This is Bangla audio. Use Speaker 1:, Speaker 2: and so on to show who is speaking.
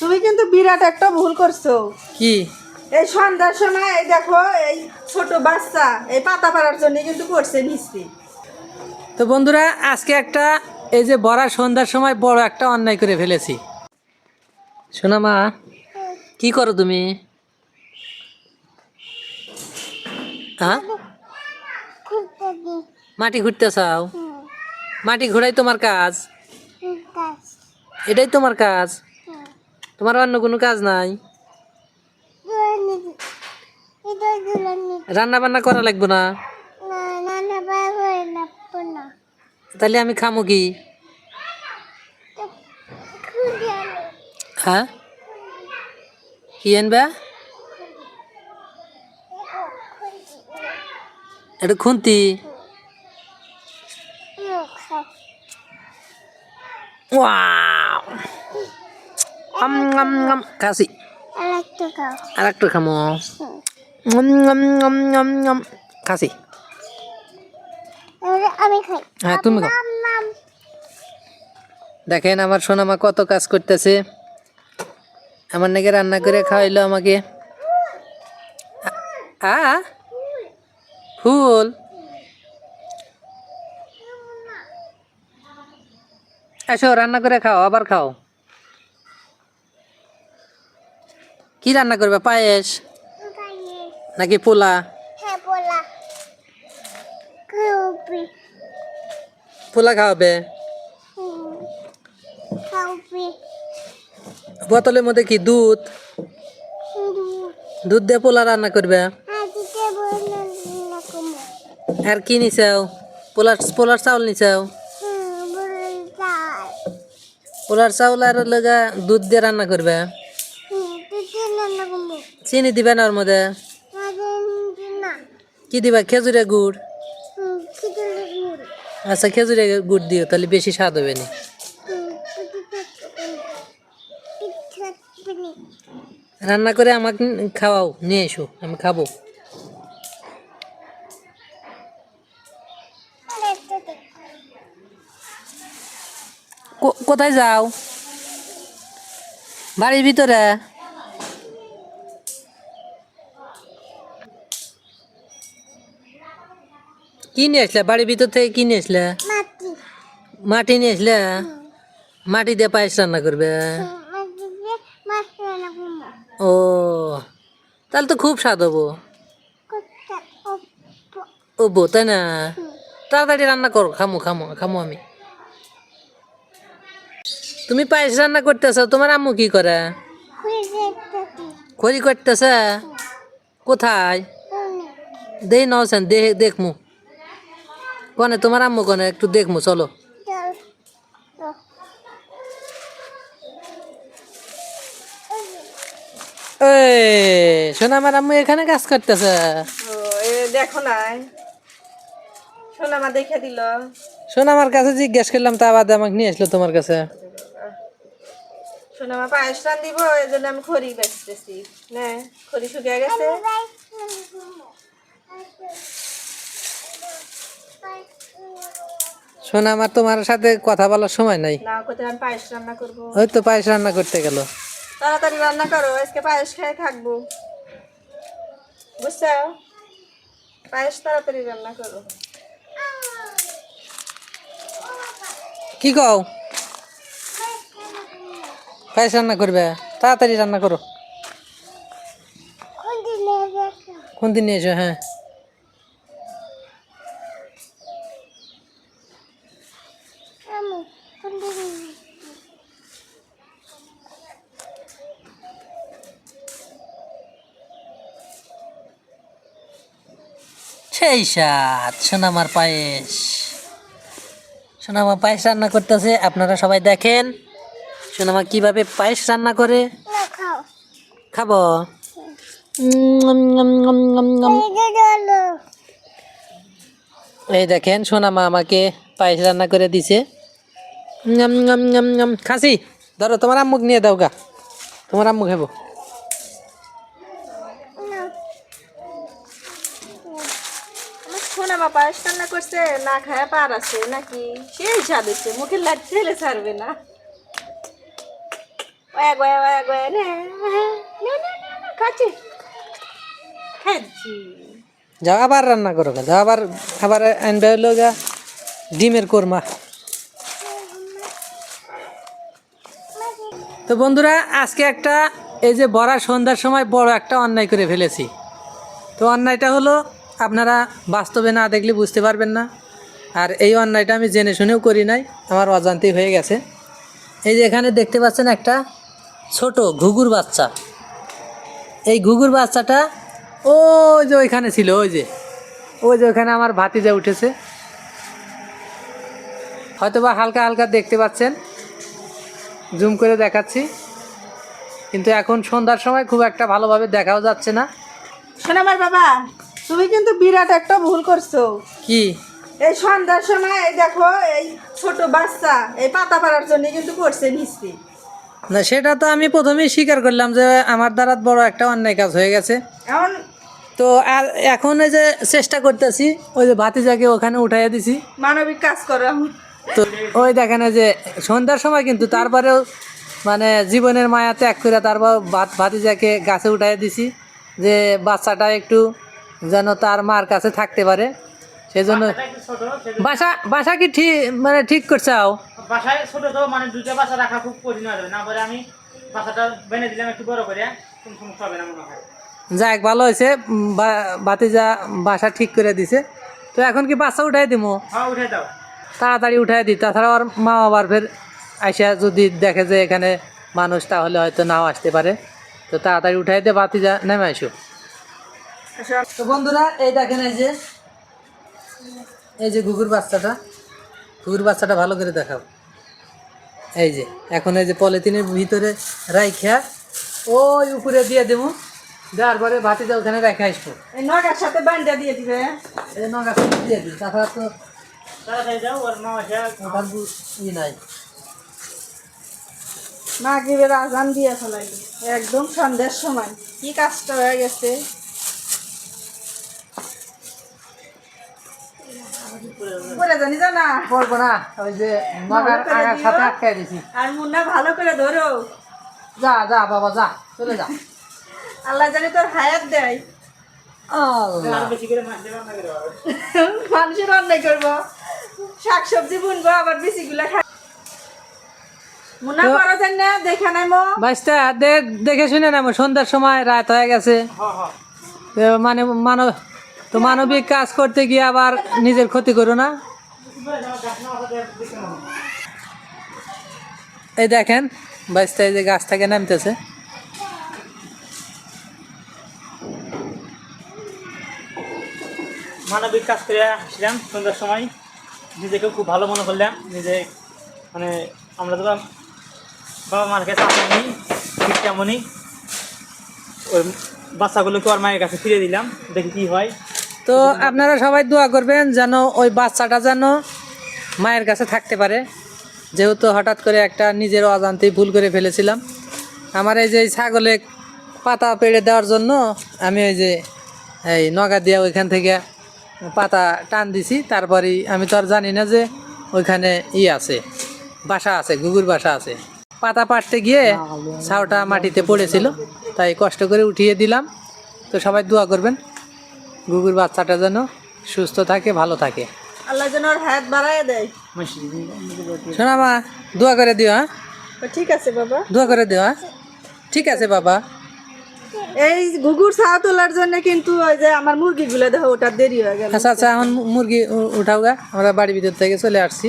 Speaker 1: তুমি কিন্তু বিরাট একটা ভুল করছ।
Speaker 2: কি?
Speaker 1: এই সন্ধ্যার সময় এই দেখো এই ছোট বাচ্চা এই পাতা পাড়ার জন্য কিন্তু করছে মিস্ত্রি
Speaker 2: তো বন্ধুরা আজকে একটা এই যে বড়া সন্ধ্যার সময় বড় একটা অন্যায় করে ফেলেছি। শোনা মা কি করো তুমি? হ্যাঁ মাটি ঘুরতে চাও? মাটি ঘোরাই তোমার কাজ? এটাই তোমার কাজ? তোমার অন্য কোনো কাজ নাই? রান্না বান্না করা লাগবে না? তাহলে আমি খামো কি? হ্যাঁ? কি আনবা? এটা খুন্তি। ওয়াও। আম আম কাশি আর একটু খামো উম, উম, উম, উম, উম।
Speaker 3: আমি খাই
Speaker 2: হ্যাঁ তুমি খাও দেখেন আমার সোনামা কত কাজ করতেছে। আমার নাকি রান্না করে খাওয়াইলো আমাকে। আ? ফুল। এসো রান্না করে খাও আবার খাও। কি রান্না করবে? পায়েস? নাকি পোলা?
Speaker 3: হ্যাঁ
Speaker 2: পোলা। খাওয়াবে? বোতলের মধ্যে কি দুধ? দুধ দিয়ে পোলা রান্না করবে?
Speaker 3: কমো
Speaker 2: আর কি নিচাও পোলার পোলার চাউল নিচাও পোলার চাউল আর লগা দুধ দিয়ে রান্না করবে? চিনি দিবে না ওর মধ্যে? কি দিবা? খেজুরের গুড়? আচ্ছা খেজুরের গুড় দিও, তাহলে বেশি স্বাদ হবে না। রান্না করে আমাকে খাওয়াও, নিয়ে এসো, আমি খাব। কোথায় যাও? বাড়ির ভিতরে? কি নিয়ে আসলে? বাড়ির ভিতর থেকে কি নিয়ে আসলে?
Speaker 3: মাটি।
Speaker 2: নিয়ে আসলে? মাটি দিয়ে পায়েস রান্না করবে? ও তাহলে তো খুব স্বাদ হব।
Speaker 3: কোথা
Speaker 2: ও বো তাই না? তাড়াতাড়ি রান্না করো খামো খামো খামো আমি। তুমি পায়েস রান্না করতেছ তোমার আম্মু কি করে? খড়ি করতেছে? কোথায়? দেই নছেন দেখ দেখমু কনে তোমার আম্মু কনে একটু দেখমু চলো। শোনা আমার আম্মু এখানে কাজ করতেছে।
Speaker 1: দেখো নাই। সোনামা দেখে দিল।
Speaker 2: আমার কাছে জিজ্ঞেস করলাম তা বাদে আমাকে নিয়ে আসলো তোমার কাছে।
Speaker 1: সোনামা পায়েস রান দিব এই জন্য আমি খড়ি বেচতেছি। না খড়ি শুকিয়ে গেছে।
Speaker 2: শোনা আমার তোমার সাথে কথা বলার সময় নাই।
Speaker 1: না কোথায় আমি পায়েস রান্না করব।
Speaker 2: ওই তো পায়েস রান্না করতে গেল।
Speaker 1: তাড়াতাড়ি রান্না করো আজকে পায়েস খেয়ে থাকব। বুঝছ? পায়েস তাড়াতাড়ি রান্না করো।
Speaker 2: কি কও? পায়েস রান্না করবে? তাড়াতাড়ি রান্না করো। কোন দিন নিয়ে এসো হ্যাঁ
Speaker 3: আমি খুঁজে নিয়ে
Speaker 2: সেই সাত। সোনামার পায়েস সোনামা পায়েস রান্না করতেছে আপনারা সবাই দেখেন। সোনামা কীভাবে পায়েস রান্না করে? খাব।
Speaker 3: এই
Speaker 2: দেখেন সোনামা আমাকে পায়েস রান্না করে দিছে। খাসি ধরো তোমার আম্মুক নিয়ে দাও গা। তোমার আম্মু খাব
Speaker 3: না
Speaker 1: আমার পায়েস রান্না করছে, না খায় পার আছে নাকি? সেই স্বাদ হচ্ছে মুখে লাগছে হেলে ছাড়বে না। খাচ্ছি। খাচ্ছি।
Speaker 2: যাও আবার রান্না করো। যাও আবার আবার আনবে হলো গা, ডিমের কোরমা। তো বন্ধুরা, আজকে একটা, এই যে বড়া সন্ধ্যার সময় বড় একটা অন্যায় করে ফেলেছি। তো অন্যায়টা হলো আপনারা বাস্তবে না দেখলে বুঝতে পারবেন না। আর এই অন্যায়টা আমি জেনে শুনেও করি নাই, আমার অজান্তেই হয়ে গেছে। এই যে এখানে দেখতে পাচ্ছেন একটা ছোট ঘুঘুর বাচ্চা। এই ঘুঘুর বাচ্চাটা ওই যে ওইখানে ছিল, ওই যে ওই যে ওইখানে আমার ভাতিজা উঠেছে। হয়তো বা হালকা হালকা দেখতে পাচ্ছেন, জুম করে দেখাচ্ছি। কিন্তু এখন সন্ধ্যার সময় খুব একটা ভালোভাবে দেখাও যাচ্ছে না।
Speaker 1: শোনো আমার বাবা। তুমি কিন্তু বিরাট একটা ভুল করছ।
Speaker 2: কি?
Speaker 1: এই সন্ধ্যার সময় এই দেখো এই ছোট বাচ্চা এই পাতা পাড়ার জন্য কিন্তু করছে মিস্ত্রি
Speaker 2: না সেটা তো আমি প্রথমেই স্বীকার করলাম যে আমার দ্বারা বড় একটা অন্যায় কাজ হয়ে গেছে।
Speaker 1: এখন
Speaker 2: তো আর এখন এই যে চেষ্টা করতেছি ওই যে ভাতিজাকে ওখানে উঠাইয়া দিছি।
Speaker 1: মানবিক কাজ করো।
Speaker 2: তো ওই দেখেন যে সন্ধ্যার সময় কিন্তু তারপরেও মানে জীবনের মায়া ত্যাগ করে তারপর ভাত ভাতিজাকে গাছে উঠাই দিছি যে বাচ্চাটা একটু যেন তার মার কাছে থাকতে পারে। সেজন্য বাসা বাসা কি ঠিক মানে ঠিক করছাও
Speaker 4: বাসায় ছোট তো মানে দুইটা বাসা রাখা খুব কঠিন হয়ে যাবে। না পরে আমি বাসাটা বেঁধে দিলাম একটু বড় করে কোনো সমস্যা হবে না মনে হয়।
Speaker 2: যাক ভালো হয়েছে। উম, বা- ভাতিজা বাসা ঠিক করে দিছে। তো এখন কি বাচ্চা উঠাই দিমো?
Speaker 4: হ্যাঁ দাও।
Speaker 2: তাড়াতাড়ি উঠাই দিই তাছাড়া ওর মা বাবার ফের আইসা যদি দেখে যে এখানে মানুষ তাহলে হয়তো নাও আসতে পারে। তো তাড়াতাড়ি উঠাই দিয়ে বাতি যা নেমে আসো তো বন্ধুরা এই দেখেন এই যে এই যে ঘুঘুর বাচ্চাটা। ঘুঘুর বাচ্চাটা ভালো করে দেখাও। এই যে এখন এই যে পলিথিনের ভিতরে রাইখা ওই উপরে দিয়ে দেবো। দেওয়ার পরে ভাতিটা ওখানে রেখে আসব।
Speaker 1: এই নগার সাথে বান্ডা দিয়ে দিবে।
Speaker 2: এই যে নগা দিয়ে দিই তাছাড়া তো নাই।
Speaker 1: মাগরিবের আজান দিয়ে ফেলাইল একদম সন্ধ্যার সময়। কি কাজটা হয়ে গেছে? জানি জানা
Speaker 2: করব না ওই যে নগার আগার সাথে আটকাই দিছি।
Speaker 1: আর মুন্না ভালো করে ধরো।
Speaker 2: যা যা বাবা যা চলে যা।
Speaker 1: আল্লাহ জানি তোর হায়াত দেয়।
Speaker 4: বেশি করে করে।
Speaker 1: মানুষের অন্যায় করব। শাক সবজি বুনবো আবার খাই মুন্না করো না দেখে নাই মো
Speaker 2: বাইশটা দে- দেখে শুনে নেব সন্ধ্যার সময় রাত হয়ে গেছে। মানে মানব তো মানবিক কাজ করতে গিয়ে আবার নিজের ক্ষতি করো না। এই দেখেন বাইশটা এই যে গাছ থেকে নামতেছে।
Speaker 4: মানবিক কাজ করে আসলাম সন্ধ্যার সময়। নিজেকে খুব ভালো মনে করলাম নিজে মানে আমরা তো বাবা মার কাছে আসেনি ঠিক তেমনই। ওই বাচ্চাগুলোকে ওর মায়ের কাছে ফিরে দিলাম দেখি কি হয়।
Speaker 2: তো আপনারা সবাই দোয়া করবেন যেন ওই বাচ্চাটা যেন মায়ের কাছে থাকতে পারে। যেহেতু হঠাৎ করে একটা নিজের অজান্তেই ভুল করে ফেলেছিলাম। আমার এই যে ছাগলে পাতা পেড়ে দেওয়ার জন্য আমি ওই যে এই নগা দিয়া ওইখান থেকে পাতা টান দিছি। তারপরেই আমি তো আর জানি না যে ওইখানে ই আছে, বাসা আছে গুগুর বাসা আছে। পাতা পাড়তে গিয়ে ছাউটা মাটিতে পড়েছিল, তাই কষ্ট করে উঠিয়ে দিলাম। তো সবাই দোয়া করবেন গুগুর বাচ্চাটা যেন সুস্থ থাকে, ভালো থাকে।
Speaker 1: আল্লাহ যেন ওর বাড়ায় দেয়।
Speaker 2: শোনা মা দোয়া করে দিও হ্যাঁ?
Speaker 1: ঠিক আছে বাবা।
Speaker 2: দোয়া করে দিও হ্যাঁ? ঠিক আছে বাবা।
Speaker 1: এই গুগুর ছায়া তোলার জন্য কিন্তু ওই যে আমার মুরগিগুলো দেখো ওটা দেরি হয়ে গেল।
Speaker 2: আচ্ছা আচ্ছা এখন মুরগি উঠাও গা আমরা বাড়ির ভিতর থেকে চলে আসছি।